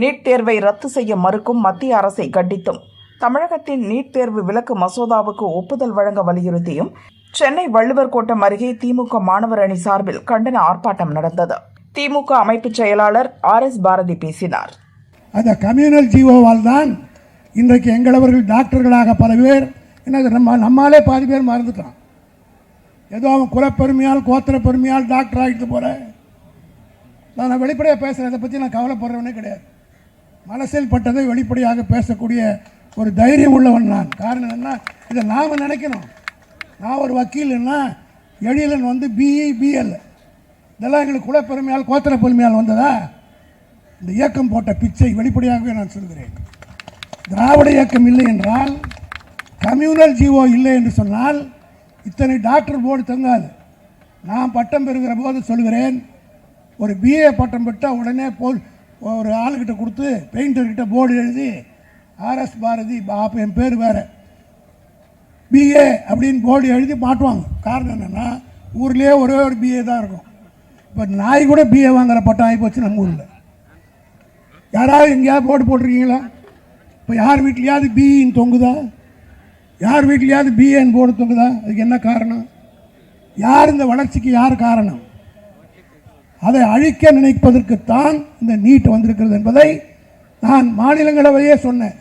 NEET தேர்வை ரத்து செய்ய மறுக்கும் மத்திய அரசை கண்டித்தும். தமிழகத்தின் நீட் தேர்வு விலக்கு மசோதாவுக்கு ஒப்புதல் வழங்க வலியுறுத்தியும் சென்னை வள்ளுவர் கோட்டம் அருகே திமுக மாணவர் அணி சார்பில் கண்டன ஆர்ப்பாட்டம் நடந்தது. திமுக அமைப்புச் செயலாளர் ஆர் எஸ் பாரதி பேசினார். அந்த கம்யூனல் ஜீவோவால் தான் இன்றைக்கு எங்களவர்கள் டாக்டர்களாக பல பேர் என்ன நம்ம நம்மாலே பாதி பேர் மறந்துட்டான். ஏதோ அவன் குலப்பெருமையால் கோத்திர பெருமையால் டாக்டர் ஆகிட்டு போகிறேன் நான் வெளிப்படையாக பேசுகிறேன் இதை பற்றி நான் கவலைப்படுறவனே கிடையாது. மனசில் பட்டதை வெளிப்படையாக பேசக்கூடிய ஒரு தைரியம் உள்ளவன் நான். காரணம் என்ன? இதை நாம் நினைக்கணும். நான் ஒரு வக்கீல்னா எழிலன் வந்து பிஇ பிஎல் இதெல்லாம் எங்களுக்கு குலப்பெருமையால் கோத்திர பெருமையால் வந்ததா? இந்த இயக்கம் போட்ட பிச்சை வெளிப்படையாகவே நான் சொல்கிறேன். திராவிட இயக்கம் இல்லை என்றால் கம்யூனல் ஜீவோ இல்லை என்று சொன்னால் இத்தனை டாக்டர் போர்டு தங்காது நான் பட்டம் பெறுகிற போது சொல்கிறேன் ஒரு பிஏ பட்டம் பெற்றால் உடனே போல் ஒரு ஆளுக்கிட்ட கொடுத்து பெயிண்டர்கிட்ட போர்டு எழுதி ஆர்எஸ் பாரதி அப்போ என் பேர் வேறு. பிஏ அப்படின்னு போர்டு எழுதி மாட்டுவாங்க. காரணம் என்னென்னா ஊர்லேயே ஒரே ஒரு பிஏ தான் இருக்கும். இப்போ நாய் கூட பிஏ வாங்குற பட்டம் ஆகி போச்சு நம்ம ஊரில். யாராவது எங்கேயாவது போர்டு போட்டிருக்கீங்களா? இப்போ யார் வீட்லையாவது பிஇன்னு தொங்குதா? யார் வீட்லையாவது பிஏன்னு போர்டு தொங்குதா? அதுக்கு என்ன காரணம்? யார் இந்த வளர்ச்சிக்கு யார் காரணம்? அதை அழிக்க நினைப்பதற்குத்தான் இந்த நீட் வந்திருக்கிறது என்பதை நான் மாநிலங்களவையே சொன்னேன்.